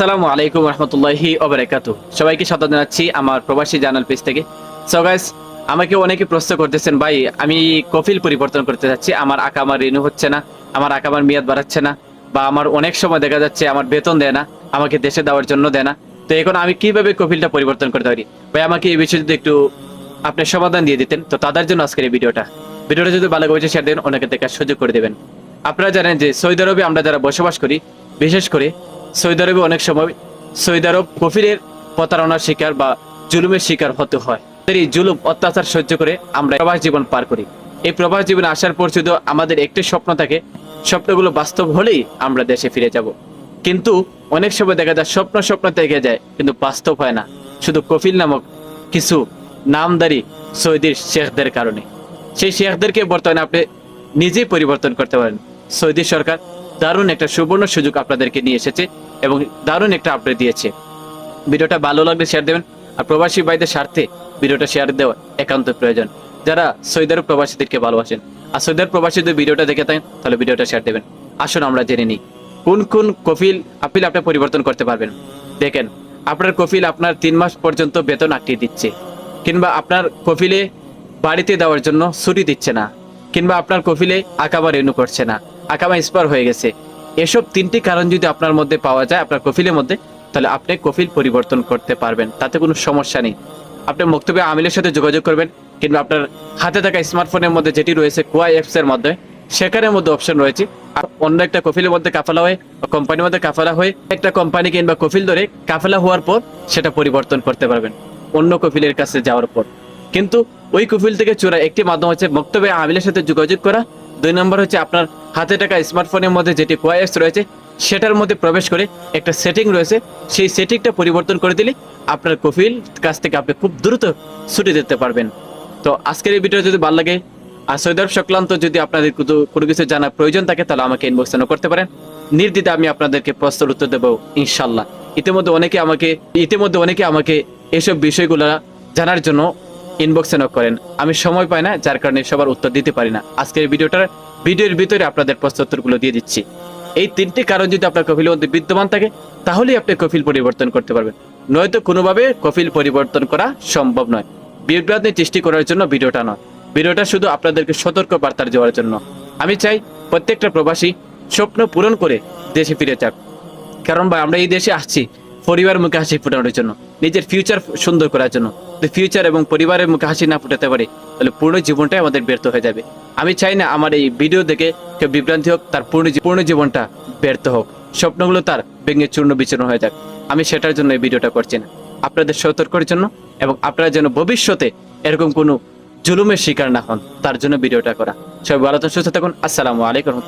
আসসালামু আলাইকুম রহমতুল্লাহি ওবরাকাতু। সবাইকে সাদা জানাচ্ছি আমার প্রবাসী জার্নাল পেজ থেকে। সো গাইস আমাকে অনেকে প্রশ্ন করতেছেন, ভাই, আমি কফিল পরিবর্তন করতে যাচ্ছি, আমার আঁকা আমার রিনিউ হচ্ছে না, আমার আঁকা আমার মেয়াদ বাড়াচ্ছে না, বা আমার অনেক সময় দেখা যাচ্ছে আমার বেতন দেয় না, আমাকে দেশে দেওয়ার জন্য দেয় না। তো এখন আমি কীভাবে কফিলটা পরিবর্তন করতে পারি? ভাই, আমাকে এই বিষয়ে যদি একটু আপনি সমাধান দিয়ে দিতেন, তো তাদের জন্য আজকের এই ভিডিওটা। ভিডিওটা যদি ভালো করে শেয়ার দেন অনেকে দেখার সুযোগ করে দেবেন। আপনারা জানেন যে সৌদি আরবে আমরা যারা বসবাস করি, বিশেষ করে সৌদি আরবে অনেক সময় সৌদি আরব কফিলের প্রতারণার শিকার বা জুলুমের শিকার হতে হয়। এই জুলুম, অত্যাচার সহ্য করে আমরা প্রবাস জীবন পার করি। এই প্রবাস জীবনে আসার পর শুধু আমাদের একটি স্বপ্ন থাকে, স্বপ্নগুলো বাস্তব হলেই আমরা দেশে ফিরে যাব। কিন্তু অনেক সময় দেখা যায় স্বপ্ন স্বপ্ন থেকে যায়, কিন্তু বাস্তব হয় না। শুধু কফিল নামক কিছু নামদারি সৌদির শেখদের কারণে। সেই শেখদেরকে বর্তমানে আপনি নিজেই পরিবর্তন করতে পারেন। সৌদি সরকার দারুণ একটা সুবর্ণ সুযোগ আপনাদেরকে নিয়ে এসেছে। এবং দারুণ একটা আপডেট দিয়েছে। ভিডিওটা ভালো লাগলে শেয়ার দেবেন, আর প্রবাসী ভাইদের স্বার্থে ভিডিওটা শেয়ার দেওয়া একান্ত প্রয়োজন। যারা সৌদি আরব প্রবাসীদেরকে ভালোবাসেন, আর সৌদি আরব প্রবাসীদের ভিডিওটা দেখে থাকেন, তাহলে ভিডিওটা শেয়ার দেবেন। আসুন আমরা জেনে নিই, কোন কোন কফিল আপিল আপনি পরিবর্তন করতে পারবেন? দেখেন, আপনার কফিল আপনার তিন মাস পর্যন্ত বেতন আটকে দিচ্ছে, কিংবা আপনার কফিলে বাড়িতে দেওয়ার জন্য ছুটি দিচ্ছে না, কিংবা আপনার কফিলে আকাবা রেনু করছে না আকাবা স্পার হয়ে গেছে। এসব তিনটি কারণ যদি আপনার মধ্যে পাওয়া যায়, আপনার কফিলের মধ্যে, তাহলে আপনি কফিল পরিবর্তন করতে পারবেন। তাতে কোনো সমস্যা নেই। আপনি বক্তব্যে আমিলের সাথে যোগাযোগ করবেন, কিংবা আপনার হাতে থাকা স্মার্টফোনের মধ্যে যেটি রয়েছে, কোয়া অ্যাপস এর মধ্যে সেখানের মধ্যে অপশন রয়েছে। অন্য একটা কফিলের মধ্যে কাফালা হয়ে কোম্পানির মধ্যে কাফালা হয়ে, একটা কোম্পানি কিংবা কফিল ধরে কাফেলা হওয়ার পর সেটা পরিবর্তন করতে পারবেন, অন্য কফিলের কাছে যাওয়ার পর। কিন্তু ওই কফিল থেকে চোরা একটি মাধ্যম হচ্ছে বক্তব্যে আমিলের সাথে যোগাযোগ করা দুই নম্বর হচ্ছে আপনার হাতে টাকা স্মার্টফোনের মধ্যে যেটি কোয়াইস রয়েছে, সেটার মধ্যে প্রবেশ করে একটা সেটিং রয়েছে। সেই সেটিংটা পরিবর্তন করে দিলে আপনার কফিল কাছ থেকে আপনি খুব দ্রুত ছুটি দিতে পারবেন। তো আজকের এই ভিডিও যদি ভালো লাগে, আর সৌদি আরব সংক্রান্ত যদি আপনাদের কোনো- কিছু জানার প্রয়োজন থাকে, তাহলে আমাকে ইনবক্স করতে পারেন। নির্দ্বিধা আমি আপনাদেরকে প্রশ্নের উত্তর দেবো, ইনশাল্লাহ। ইতিমধ্যে অনেকে আমাকে, ইতিমধ্যে অনেকে আমাকে এসব বিষয়গুলো জানার জন্য ইনবক্সে নক করেন। আমি সময় পাই না, যার কারণে সবার উত্তর দিতে পারি না। আজকের ভিডিওটার ভিডিওর ভিতরে আপনাদের প্রশ্ন উত্তরগুলো দিয়ে দিচ্ছি। এই তিনটি কারণ যদি আপনার কফিলের মধ্যে বিদ্যমান থাকে, তাহলেই আপনি কফিল পরিবর্তন করতে পারবেন। নয়তো কোনোভাবে কফিল পরিবর্তন করা সম্ভব নয়। বিভ্রান্তি সৃষ্টি করার জন্য ভিডিওটা নয়। ভিডিওটা শুধু আপনাদেরকে সতর্ক বার্তা দেওয়ার জন্য। আমি চাই প্রত্যেকটা প্রবাসী স্বপ্ন পূরণ করে দেশে ফিরে যাক। কারণ ভাই, আমরা এই দেশে আসছি। পরিবার মুখে হাসি ফোটানোর জন্য, নিজের ফিউচার সুন্দর করার জন্য। ফিউচার এবং পরিবারের মুখে হাসি না ফুটাতে পারে, তাহলে পুরো জীবনটাই আমাদের ব্যর্থ হয়ে যাবে। আমি চাই না আমার এই ভিডিও দেখে কেউ বিভ্রান্তি হোক, তার পূর্ণ পূর্ণ জীবনটা ব্যর্থ হোক। স্বপ্নগুলো তার ভেঙে চূর্ণ বিচূর্ণ হয়ে যাক। আমি সেটার জন্য এই ভিডিওটা করছি না। আপনাদের সতর্কের জন্য এবং আপনারা যেন ভবিষ্যতে এরকম কোনো জুলুমের শিকার না হন, তার জন্য ভিডিওটা করা। সবাই ভালো সুস্থ থাকুন। আসসালামু আলাইকুম।